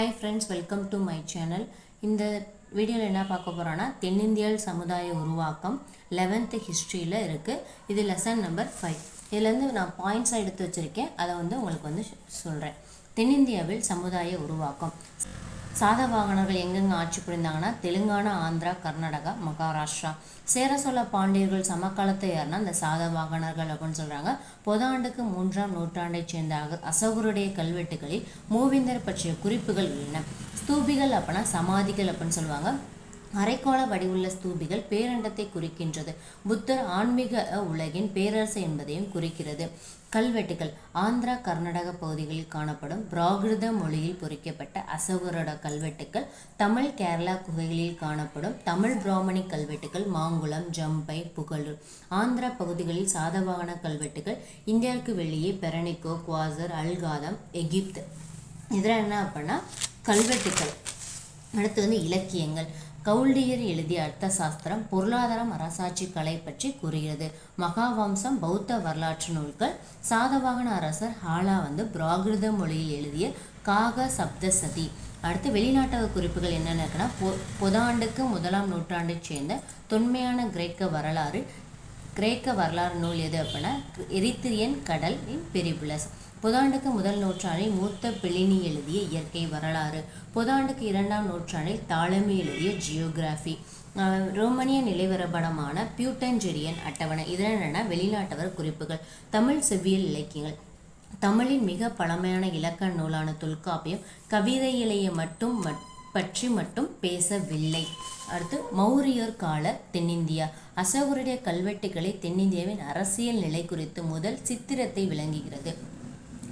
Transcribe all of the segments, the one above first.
Hi friends welcome to my channel இந்த வீடியோவில் என்ன பார்க்க போகிறோன்னா தென்னிந்தியாவில் சமுதாய உருவாக்கம் லெவன்த்து ஹிஸ்ட்ரியில் இருக்குது இது லெசன் நம்பர் ஃபைவ் இதுலேருந்து நான் பாயிண்ட்ஸாக எடுத்து வச்சுருக்கேன். அதை வந்து உங்களுக்கு வந்து சொல்கிறேன் தென்னிந்தியாவில் சமுதாய உருவாக்கம். சாதவாகனர்கள் எங்கெங்கே ஆட்சி புரிந்தாங்கன்னா தெலுங்கானா ஆந்திரா கர்நாடகா மகாராஷ்டிரா. சேர சோழ பாண்டியர்கள் சமகாலத்தை யாருன்னா இந்த சாதவாகனர்கள் அப்படின்னு சொல்கிறாங்க பொதாண்டுக்கு மூன்றாம் நூற்றாண்டைச் சேர்ந்த அசோகருடைய கல்வெட்டுகளில் மூவிந்தர் பற்றிய குறிப்புகள் உள்ளன ஸ்தூபிகள் அப்படின்னா சமாதிகள் அப்படின்னு சொல்லுவாங்க. அரைக்கோள வடிவுள்ள ஸ்தூபிகள் பேரண்டத்தை குறிக்கின்றது. புத்தர் ஆன்மீக உலகின் பேரரசு என்பதையும் குறிக்கிறது. கல்வெட்டுகள் ஆந்திரா கர்நாடக பகுதிகளில் காணப்படும் பிராகிருத மொழியில் பொறிக்கப்பட்ட அசோகரோட கல்வெட்டுகள் தமிழ் கேரளா குகைகளில் காணப்படும் தமிழ் பிராமணி கல்வெட்டுகள் மாங்குளம் ஜம்பை புகழூர் ஆந்திரா பகுதிகளில் சாதவாகன கல்வெட்டுகள் இந்தியாவுக்கு வெளியே பெரனிக்கோ குவாசர் அல்காதம் எகிப்து. இதெல்லாம் என்ன அப்படின்னா கல்வெட்டுகள். அடுத்து வந்து இலக்கியங்கள். கவுல்டியர் எழுதிய அர்த்த சாஸ்திரம் பொருளாதாரம் அரசாட்சி கலை பற்றி கூறுகிறது. மகாவம்சம் பௌத்த வரலாற்று நூல்கள் சாதவாகன அரசர் ஹாலா வந்து பிராகிருத மொழியில் எழுதிய காக சப்தசதி. அடுத்து வெளிநாட்டக குறிப்புகள் என்னென்ன இருக்குன்னா பொ பொதாண்டுக்கு முதலாம் நூற்றாண்டைச் சேர்ந்த தொன்மையான கிரேக்க வரலாறு கிரேக்க வரலாறு நூல் எது அப்படின்னா எரித்திரியன் கடல் இன் பெரிபுலஸ். புதாண்டுக்கு முதல் நூற்றாண்டில் மூத்த பிளினி எழுதிய இயற்கை வரலாறு. புதாண்டுக்கு இரண்டாம் நூற்றாண்டில் தாளமி எழுதிய ஜியோகிராஃபி. ரோமனிய நிலைவரபடமான பியூட்டன்ஜெரியன் அட்டவணை. இதெல்லாம் என்னென்னா வெளிநாட்டவர் குறிப்புகள் தமிழ் செவ்வியல் இலக்கியங்கள். தமிழின் மிக பழமையான இலக்கண நூலான தொல்காப்பியம் கவிதையிலேயே மட்டும் பற்றி மட்டும் பேசவில்லை. அடுத்து மௌரியர் கால தென்னிந்தியா. அசோகருடைய கல்வெட்டுகளை தென்னிந்தியாவின் அரசியல் நிலை குறித்து முதல் சித்திரத்தை விளங்குகிறது.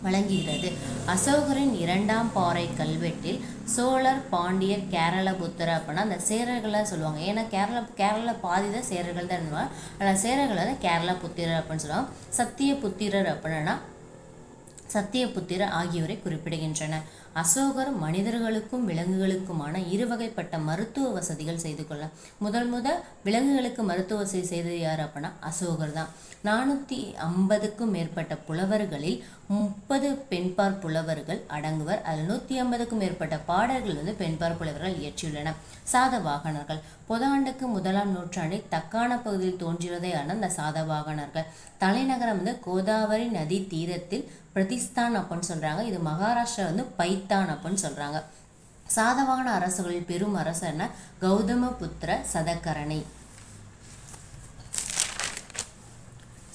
வழங்குகிறது. அசோகரின் இரண்டாம் பாறை கல்வெட்டில் சோழர் பாண்டியர் கேரள புத்தர் அப்படின்னா அந்த சேரர்களை சொல்லுவாங்க. ஏன்னா கேரள கேரள பாதி தான் சேரர்கள் தான் ஆனால் சேரர்களை தான் கேரளா புத்திரர் அப்படின்னு சொல்லுவாங்க. சத்திய புத்திரர் அப்படின்னா சத்தியபுத்திரர் ஆகியோரை குறிப்பிடுகின்றன அசோகர் மனிதர்களுக்கும் விலங்குகளுக்குமான இருவகைப்பட்ட மருத்துவ வசதிகள் செய்து கொள்ள முதல் முதல் விலங்குகளுக்கு மருத்துவ வசதி செய்தது யார் அப்படின்னா அசோகர் தான். நானூற்றி ஐம்பதுக்கும் மேற்பட்ட புலவர்களில் முப்பது பெண்பார் புலவர்கள் அடங்குவர். அதில் நூற்றி ஐம்பதுக்கும் மேற்பட்ட பாடல்கள் வந்து பெண்பார் புலவர்கள் இயற்றியுள்ளன சாதவாகனர்கள் புதாண்டுக்கு முதலாம் நூற்றாண்டில் தக்கான பகுதியில் தோன்றியதே ஆன அந்த சாதவாகனர்கள் தலைநகரம் வந்து கோதாவரி நதி தீரத்தில் பிரதிஸ்தான் அப்படின்னு சொல்றாங்க. இது மகாராஷ்டிரா வந்து பை அப்படின்னு சொல்கிறாங்க சாதவாகன அரசுகளில் பெரும் அரசன கௌதம புத்திர சதகரணை.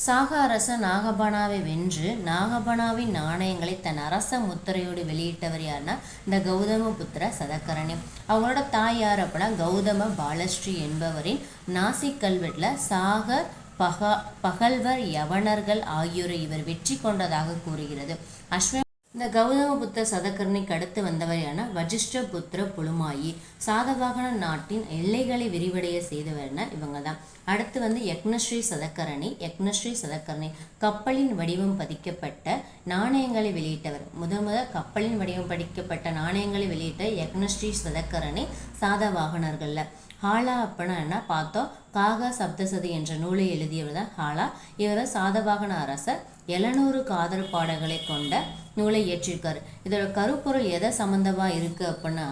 சாக அரச நாகபனாவை வென்று நாகபனாவின் நாணயங்களை தன் அரச முத்திரையோடு வெளியிட்டவர் யாருன்னா இந்த கௌதம புத்திர சதக்கரணி அவங்களோட தாய் யார் அப்படின்னா? கௌதம பாலஸ்ரீ என்பவரின் நாசிக் கல்வெட்டில் சாக பக பகல்வர் யவனர்கள் ஆகியோரை இவர் வெற்றி கொண்டதாக கூறுகிறது. அஸ்வ இந்த கௌதம புத்த சதகர்ணிக்கு அடுத்து வந்தவரையான வஜிஷ்ட புத்திர புலுமாயி சாதவாகன நாட்டின் எல்லைகளை விரிவடைய செய்தவர்னா இவங்க தான் அடுத்து வந்து யக்னஸ்ரீ சதக்கரணி யக்னஸ்ரீ சதக்கரணி கப்பலின் வடிவம் பதிக்கப்பட்ட நாணயங்களை வெளியிட்டவர். முத முத கப்பலின் வடிவம் பதிக்கப்பட்ட நாணயங்களை வெளியிட்ட யக்னஸ்ரீ சதக்கரணி சாதவாகனர்களில். ஹாலா அப்படின்னா என்ன பார்த்தோம்? காக சப்தசதி என்ற நூலை எழுதியவர் தான் ஹாலா. இவர் சாதவாகன அரசர். எழுநூறு காதல் பாடல்களை கொண்ட நூலை இயற்றியிருக்காரு இதோட கருப்பொருள் எதை சம்மந்தமாக இருக்கு அப்படின்னா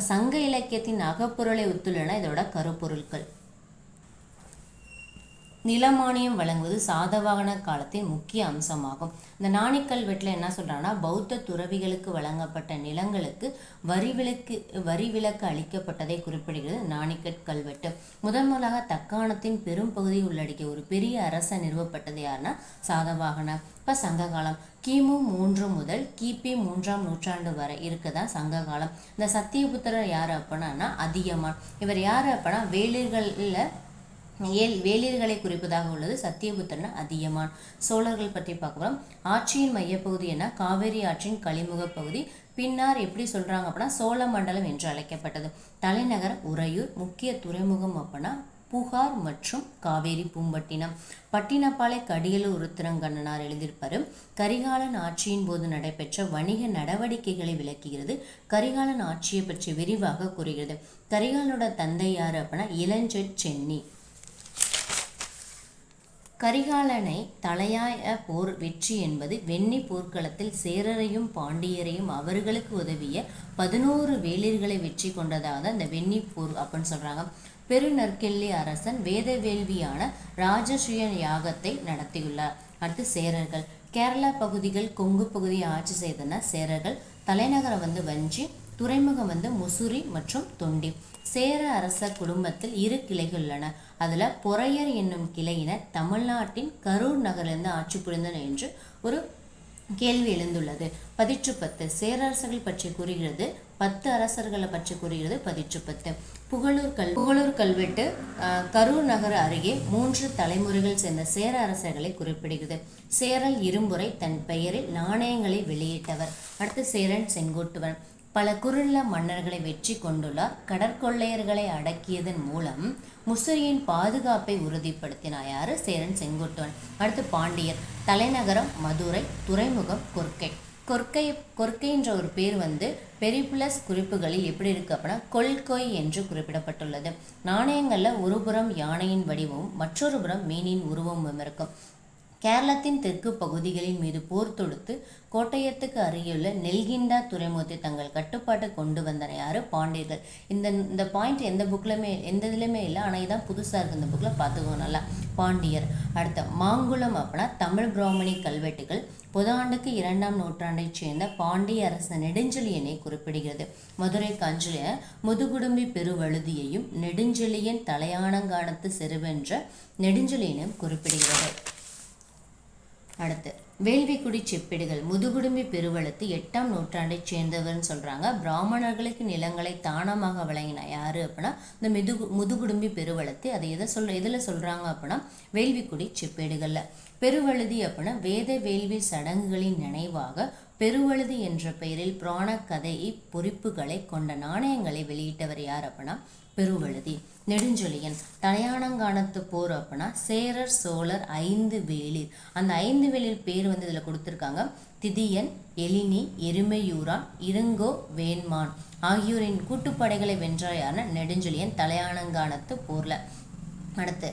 சங்க இலக்கியத்தின் அகப்பொருளை ஒத்துள்ளன இதோட கருப்பொருட்கள் நிலமானியம் வழங்குவது சாதவாகன காலத்தின் முக்கிய அம்சமாகும். இந்த நாணிக்கல் வெட்டில் என்ன சொல்கிறாங்கன்னா பௌத்த துறவிகளுக்கு வழங்கப்பட்ட நிலங்களுக்கு வரி விலக்கு வரி விலக்கு அளிக்கப்பட்டதை குறிப்பிடுகிறது நாணிக்கட் கல்வெட்டு முதன் முதலாக தக்காணத்தின் பெரும் பகுதியை உள்ளடக்கிய ஒரு பெரிய அரச நிறுவப்பட்டது யாருன்னா சாதவாகன இப்போ சங்ககாலம் கிமு மூன்று முதல் கிபி மூன்றாம் நூற்றாண்டு வரை இருக்குதான் சங்ககாலம் இந்த சத்தியபுத்திரர் யார் அப்படின்னா அதிகமான் இவர் யார் அப்படின்னா வேலிர்களில் ஏல் வேலியர்களை குறிப்பதாக உள்ளது. சத்தியபுத்திரன் அதியமான். சோழர்கள் பற்றி பார்க்கலாம் ஆட்சியின் மையப்பகுதி என காவேரி ஆற்றின் கழிமுக பகுதி. பின்னார் எப்படி சொல்றாங்க அப்படின்னா சோழ மண்டலம் என்று அழைக்கப்பட்டது. தலைநகர் உறையூர். முக்கிய துறைமுகம் அப்படின்னா புகார் மற்றும் காவேரி பூம்பட்டினம். பட்டினப்பாலை கடியலூர் உருத்திரங்கண்ணனார் எழுதியிருப்பார். கரிகாலன் ஆட்சியின் போது நடைபெற்ற வணிக நடவடிக்கைகளை விளக்குகிறது. கரிகாலன் ஆட்சியை பற்றி விரிவாக கூறுகிறது. கரிகாலனோட தந்தை யார் அப்படின்னா இளஞ்செட் சென்னி. கரிகாலனை தலையாய போர் வெற்றி என்பது வெண்ணி போர்க்களத்தில் சேரரையும் பாண்டியரையும் அவர்களுக்கு உதவிய பதினோரு வேளிர்களை வெற்றி கொண்டதாக இந்த வெண்ணி போர் அப்படின்னு சொல்கிறாங்க பெருநற்கெல்லி அரசன் வேத வேள்வியான ராஜசுய யாகத்தை நடத்தியுள்ளார். அடுத்து சேரர்கள். கேரளா பகுதிகள் கொங்கு பகுதியை ஆட்சி செய்தன சேரர்கள் தலைநகரம் வந்து வஞ்சி துறைமுகம் வந்து முசுரி மற்றும் தொண்டி. சேர அரச குடும்பத்தில் இரு கிளைகள் உள்ளன. அதுல பொறையர் என்னும் கிளையினர் தமிழ்நாட்டின் கரூர் நகரிலிருந்து ஆட்சி புரிந்தனர் என்று ஒரு கேள்வி எழுந்துள்ளது. பதிற்று பத்து. சேரரசர்கள் பற்றி கூறுகிறது. பத்து அரசர்களை பற்றி கூறுகிறது பதிற்று பத்து. புகழூர் கல் புகழூர் கல்வெட்டு அஹ், கரூர் நகர் அருகே மூன்று தலைமுறைகள் சேர்ந்த சேர அரசர்களை குறிப்பிடுகிறது. சேரல் இரும்புரை தன் பெயரில் நாணயங்களை வெளியிட்டவர். அடுத்து சேரன் செங்கோட்டுவன். பல குருள்ள மன்னர்களை வெற்றி கொண்டுள்ளார் கடற்கொள்ளையர்களை அடக்கியதன் மூலம் முசிறியின் பாதுகாப்பை உறுதிப்படுத்தினார் யாரு சேரன் செங்குட்டுவன். அடுத்து பாண்டியர். தலைநகரம் மதுரை துறைமுகம் கொர்க்கை. கொர்க்கை கொர்க்கைன்ற ஒரு பேர் வந்து பெரிப்ளஸ் குறிப்புகளில் எப்படி இருக்கு அப்படின்னா கொள்கொய் என்று குறிப்பிடப்பட்டுள்ளது. நாணயங்களில் ஒரு புறம் யானையின் வடிவமும் மற்றொரு புறம் மீனின் உருவமும் இருக்கும். கேரளத்தின் தெற்கு பகுதிகளின் மீது போர் தொடுத்து கோட்டயத்துக்கு அருகிலுள்ள நெல்கிண்டா துறைமுகத்தை தங்கள் கட்டுப்பாட்டை கொண்டு வந்தன யாரு பாண்டியர்கள். இந்த இந்த பாயிண்ட் எந்த புக்லையுமே எந்த இதுலையுமே இல்லை. ஆனால் இதான் புதுசாக இருக்குது இந்த புக்கில் பார்த்துக்கோ நல்லா. பாண்டியர். அடுத்த மாங்குளம் அப்படின்னா தமிழ் பிராமணி கல்வெட்டுகள் புதாண்டுக்கு இரண்டாம் நூற்றாண்டைச் சேர்ந்த பாண்டிய அரச நெடுஞ்செழியனை குறிப்பிடுகிறது. மதுரை காஞ்சில முதுகுடும்பி பெருவழுதியையும் நெடுஞ்செழியன் தலையானங்கானத்து செருவென்ற நெடுஞ்செழியனையும் குறிப்பிடுகிறது. அடுத்து வேள்விக்குடி செப்பேடுகள் முதுகுடும்பி பெருவளத்து எட்டாம் நூற்றாண்டைச் சேர்ந்தவர்னு சொல்கிறாங்க பிராமணர்களுக்கு நிலங்களை தானமாக வழங்கின யார் அப்படின்னா இந்த மிதுகு முதுகுடும்பி பெருவளத்து அதை எதை சொல் எதில் சொல்கிறாங்க அப்படின்னா வேள்விக்குடி செப்பேடுகளில். பெருவழுதி அப்படின்னா வேத வேள்வி சடங்குகளின் நினைவாக பெருவழுதி என்ற பெயரில் புராண கதை பொறிப்புகளை கொண்ட நாணயங்களை வெளியிட்டவர் யார் அப்படின்னா பெருவழுதி. நெடுஞ்சொலியன் தலையானங்கானத்து போர் அப்படின்னா சேரர் சோழர் ஐந்து வேளிர். அந்த ஐந்து வேளிர் பேர் வந்து இதில் கொடுத்துருக்காங்க. திதியன் எலினி எருமையூரான் இருங்கோ வேண்மான் ஆகியோரின் கூட்டுப்படைகளை வென்றார் யாருன்னா நெடுஞ்செழியன் தலையானங்கானத்து போரில். அடுத்து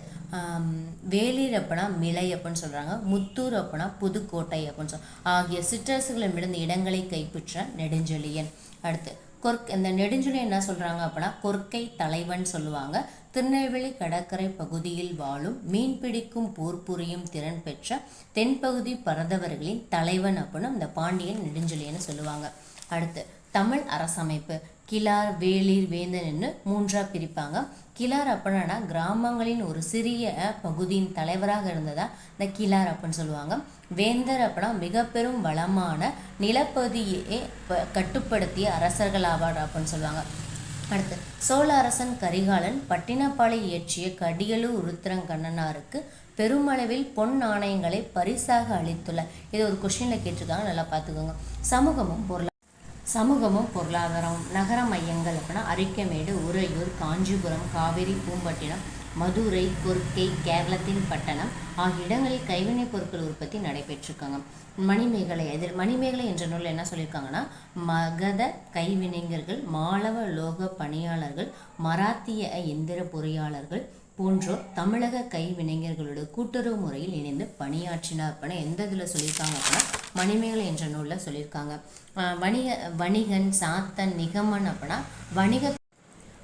வேலீர் வேளிர் அப்படின்னா மிளை அப்படின்னு சொல்கிறாங்க முத்தூர் அப்படின்னா புதுக்கோட்டை அப்படின்னு சொல் ஆகிய சிற்றரசுகளிடமிருந்து இடங்களை கைப்பற்ற நெடுஞ்செழியன். அடுத்து கொர்க் இந்த நெடுஞ்சொலி என்ன சொல்கிறாங்க அப்படின்னா கொர்க்கை தலைவன் சொல்லுவாங்க. திருநெல்வேலி கடற்கரை பகுதியில் வாழும் மீன் பிடிக்கும் போர் புரியும் திறன் பெற்ற தென்பகுதி பரதவர்களின் தலைவன் அப்படின்னு இந்த பாண்டியன் நெடுஞ்சொலின்னு சொல்லுவாங்க. அடுத்து தமிழ் அரசமைப்பு. கிளார் வேளிர் வேந்தன்னு மூன்றாக பிரிப்பாங்க. கிளார் அப்படின்னா கிராமங்களின் ஒரு சிறிய பகுதியின் தலைவராக இருந்ததா? இந்த கிளார் அப்படின்னு சொல்லுவாங்க. வேந்தர் அப்படின்னா மிக பெரும் வளமான நிலப்பகுதியை கட்டுப்படுத்திய அரசர்கள் ஆவார் அப்படின்னு சொல்லுவாங்க. அடுத்து சோழ அரசன் கரிகாலன் பட்டினப்பாலை இயற்றிய கடியலூர் உருத்திரங்கண்ணனாருக்கு பெருமளவில் பொன் நாணயங்களை பரிசாக அளித்துள்ளார். இது ஒரு கொஷினில் கேட்டிருக்காங்க. நல்லா பார்த்துக்கோங்க. சமூகமும் பொருளாதாரம் சமூகமும் பொருளாதாரம் நகர மையங்கள் அப்படின்னா அரிக்கமேடு உறையூர் காஞ்சிபுரம் காவேரி பூம்பட்டினம் மதுரை கொர்க்கை கேரளத்தின் பட்டணம் ஆகிய இடங்களில் கைவினைப் பொருட்கள் உற்பத்தி நடைபெற்றிருக்காங்க. மணிமேகலை எதிர் மணிமேகலை என்ற நூலில் என்ன சொல்லியிருக்காங்கன்னா மகத கைவினைஞர்கள் மாலவ லோக பணியாளர்கள் மராத்திய எந்திர பொறியாளர்கள் போன்றோர் தமிழக கைவினைஞர்களோட கூட்டுறவு முறையில் இணைந்து பணியாற்றினார் அப்படின்னா எந்த இதில் சொல்லியிருக்காங்க அப்படின்னா மணிமேகலை என்ற நூலில் சொல்லியிருக்காங்க. வணிக வணிகன் சாத்தன் நிகமன் அப்படின்னா வணிக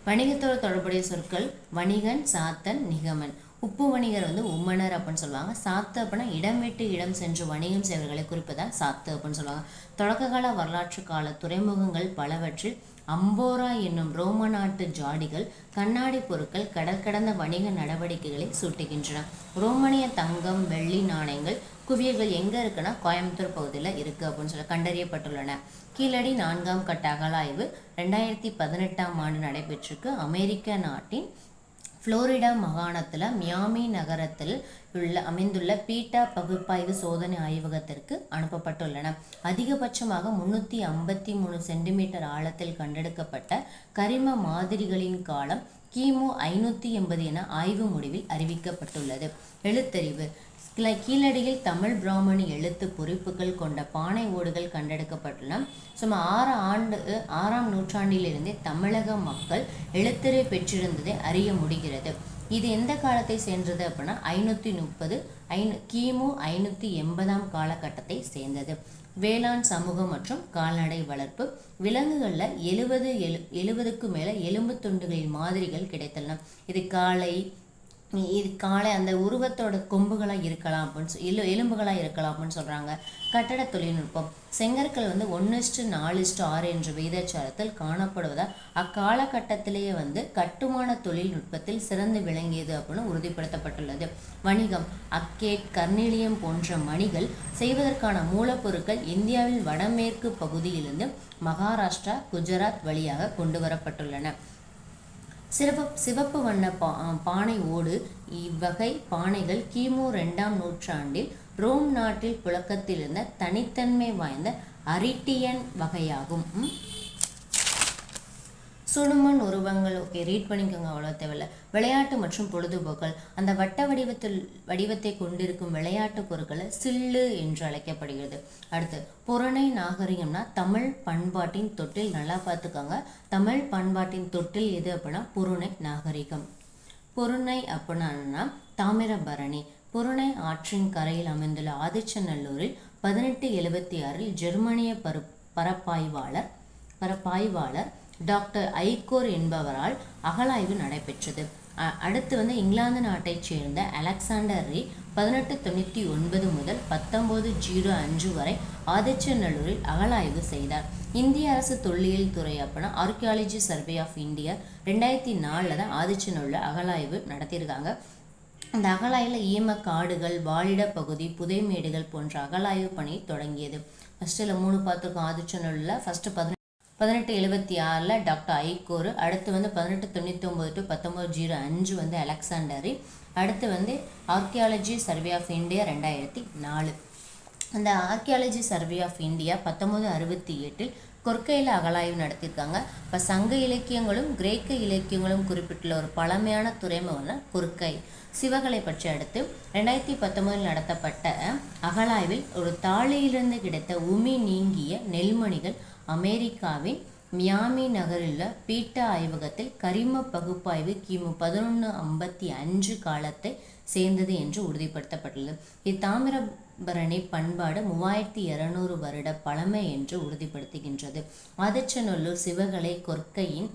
வணிகத்தோடு தொடர்புடைய சொற்கள் வணிகன் சாத்தன் நிகமன். உப்பு வணிகர் வந்து உம்மனர் அப்படின்னு சொல்லுவாங்க. சாத்து அப்படின்னா இடம் விட்டு இடம் சென்று வணிகம் செய்வர்களை குறிப்பதான் சாத்து அப்படின்னு சொல்லுவாங்க. தொடக்க கால வரலாற்று கால துறைமுகங்கள் பலவற்றில் அம்போரா என்னும் ரோம நாட்டு ஜாடிகள் கண்ணாடி பொருட்கள் கடல் கடந்த வணிக நடவடிக்கைகளை சுட்டுகின்றன. ரோமனிய தங்கம் வெள்ளி நாணயங்கள் குவியல்கள் எங்க இருக்குன்னா கோயம்புத்தூர் பகுதியில் இருக்கு அப்படின்னு சொல்லி கண்டறியப்பட்டுள்ளன. கீழடி நான்காம் கட்ட அகலாய்வு ரெண்டாயிரத்தி பதினெட்டாம் ஆண்டு நடைபெற்றிருக்கு. அமெரிக்க நாட்டின் புளோரிடா மாகாணத்தில் மியாமி நகரத்தில் உள்ள அமைந்துள்ள பீட்டா பகுப்பாய்வு சோதனை ஆய்வகத்திற்கு அனுப்பப்பட்டுள்ளன. அதிகபட்சமாக முன்னூற்றி ஐம்பத்தி மூணு சென்டிமீட்டர் ஆழத்தில் கண்டெடுக்கப்பட்ட கரிம மாதிரிகளின் காலம் கிமு ஐநூற்றி எண்பது என ஆய்வு முடிவில் அறிவிக்கப்பட்டுள்ளது. எழுத்தறிவு. கீழடியில் தமிழ் பிராமணி எழுத்து பொறிப்புகள் கொண்ட பானை ஓடுகள் கண்டெடுக்கப்பட்டுள்ளன. சுமார் ஆறு ஆண்டு ஆறாம் நூற்றாண்டிலிருந்தே தமிழக மக்கள் எழுத்தறிவு பெற்றிருந்ததை அறிய முடிகிறது. இது எந்த காலத்தை சேர்ந்தது அப்படின்னா ஐநூற்றி முப்பது ஐநூ கிமு ஐநூற்றி எண்பதாம் காலகட்டத்தை சேர்ந்தது. வேளாண் சமூகம் மற்றும் கால்நடை வளர்ப்பு. விலங்குகளில் எழுபது எழு எழுபதுக்கு மேலே எலும்பு துண்டுகளின் மாதிரிகள் கிடைத்துள்ளன இது காளை இது காலை அந்த உருவத்தோட கொம்புகளாக இருக்கலாம் அப்படின்னு சொல் எலு எலும்புகளாக இருக்கலாம் அப்படின்னு சொல்கிறாங்க கட்டட தொழில்நுட்பம். செங்கற்கள் வந்து ஒன்றுஸ்டு நாலுஸ்டு ஆறு என்ற விகிதாச்சாரத்தில் காணப்படுவதால் அக்காலகட்டத்திலேயே வந்து கட்டுமான தொழில்நுட்பத்தில் சிறந்து விளங்கியது அப்படின்னு உறுதிப்படுத்தப்பட்டுள்ளது. வணிகம். அக்கேட் கர்னீலியம் போன்ற மணிகள் செய்வதற்கான மூலப்பொருட்கள் இந்தியாவின் வடமேற்கு பகுதியிலிருந்து மகாராஷ்டிரா குஜராத் வழியாக கொண்டு வரப்பட்டுள்ளன. சிறப்பு சிவப்பு வண்ண பா பானை ஓடு இவ்வகை பானைகள் கிமு ரெண்டாம் நூற்றாண்டில் ரோம் நாட்டில் புழக்கத்தில் இருந்த தனித்தன்மை வாய்ந்த அரிட்டியன் வகையாகும். ம். சுடுமண் உருவங்கள். ஓகே ரீட் பண்ணிக்கோங்க அவ்வளோ தேவையில்ல. விளையாட்டு மற்றும் பொழுதுபோக்கள். அந்த வட்ட வடிவத்தில் வடிவத்தை கொண்டிருக்கும் விளையாட்டு பொருட்களை சில்லு என்று அழைக்கப்படுகிறது. அடுத்து புறணை நாகரிகம்னா தமிழ் பண்பாட்டின் தொட்டில். நல்லா பார்த்துக்கோங்க. தமிழ் பண்பாட்டின் தொட்டில் எது அப்படின்னா புறணை நாகரிகம். பொருணை அப்படின்னா தாமிரபரணி. புறணை ஆற்றின் கரையில் அமைந்துள்ள ஆதிச்சநல்லூரில் பதினெட்டு எழுபத்தி ஆறில் ஜெர்மனிய பரு பரப்பாய்வாளர் பரப்பாய்வாளர் டாக்டர் ஐகோர் என்பவரால் அகழாய்வு நடைபெற்றது. அடுத்து வந்து இங்கிலாந்து நாட்டைச் சேர்ந்த அலெக்சாண்டர் ரே பதினெட்டு தொண்ணூற்றி ஒன்பது முதல் பத்தொம்போது ஜீரோ அஞ்சு வரை ஆதிச்சநல்லூரில் அகழாய்வு செய்தார். இந்திய அரசு தொல்லியல் துறை அப்படின்னா ஆர்கியாலஜி சர்வே ஆஃப் இந்தியா ரெண்டாயிரத்தி நாலில் தான் ஆதிச்சநல்லூரில் அகழாய்வு நடத்தியிருக்காங்க. அந்த அகழாய்வில் ஈம காடுகள் வாழிட பகுதி புதைமேடுகள் போன்ற அகழாய்வு பணி தொடங்கியது. ஃபஸ்ட்டில் மூணு பார்த்துருக்கோம் ஆதிச்சநல்லூரில் ஃபஸ்ட்டு பதினெட்டு பதினெட்டு எழுபத்தி ஆறில் டாக்டர் ஐகோரு அடுத்து வந்து பதினெட்டு தொண்ணூற்றி ஒம்பது டு பத்தொம்பது ஜீரோ அஞ்சு வந்து அலெக்சாண்டரி அடுத்து வந்து ஆர்கியாலஜி சர்வே ஆஃப் இந்தியா ரெண்டாயிரத்தி நாலு. அந்த ஆர்கியாலஜி சர்வே ஆஃப் இந்தியா பத்தொம்போது அறுபத்தி எட்டில் கொற்கையில் அகலாய்வு நடத்தியிருக்காங்க இப்போ சங்க இலக்கியங்களும் கிரேக்க இலக்கியங்களும் குறிப்பிட்டுள்ள ஒரு பழமையான துறைமுகம்னா கொற்கை சிவகலை பற்றி அடுத்து ரெண்டாயிரத்தி பத்தொன்பதில் நடத்தப்பட்ட அகலாய்வில் ஒரு தாழையிலிருந்து கிடைத்த உமி நீங்கிய நெல்மணிகள் அமெரிக்காவின் மியாமி நகரிலுள்ள பீட்டா ஆய்வகத்தில் கரிம பகுப்பாய்வு கிமு பதினொன்று ஐம்பத்தி அஞ்சு காலத்தை சேர்ந்தது என்று உறுதிப்படுத்தப்பட்டுள்ளது. இத்தாமிரபரணி பண்பாடு மூவாயிரத்தி இருநூறு வருட பழமை என்று உறுதிப்படுத்துகின்றது. ஆதிச்சநல்லூர் சிவகலை கொற்கையின்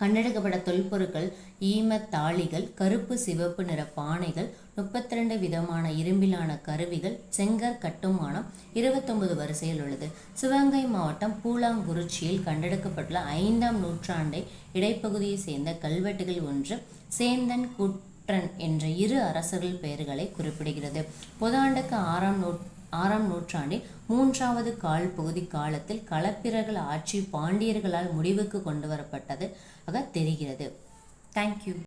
கண்டெடுக்கப்பட்ட தொல்பொருட்கள் ஈம தாளிகள் கருப்பு சிவப்பு நிற பானைகள் முப்பத்தி ரெண்டு விதமான இரும்பிலான கருவிகள் செங்கற் கட்டுமானம் இருபத்தொன்பது வரிசையில் உள்ளது. சிவகங்கை மாவட்டம் பூலாங்குறிச்சியில் கண்டெடுக்கப்பட்டுள்ள ஐந்தாம் நூற்றாண்டை இடைப்பகுதியை சேர்ந்த கல்வெட்டுகள் ஒன்று சேந்தன் குற்றன் என்ற இரு அரசர்கள் பெயர்களை குறிப்பிடுகிறது. புதாண்டுக்கு ஆறாம் நூ ஆறாம் நூற்றாண்டில் மூன்றாவது கால் பகுதி காலத்தில் களப்பிரர்கள் ஆட்சி பாண்டியர்களால் முடிவுக்கு கொண்டு வரப்பட்டது ஆக தெரிகிறது. தேங்க்யூ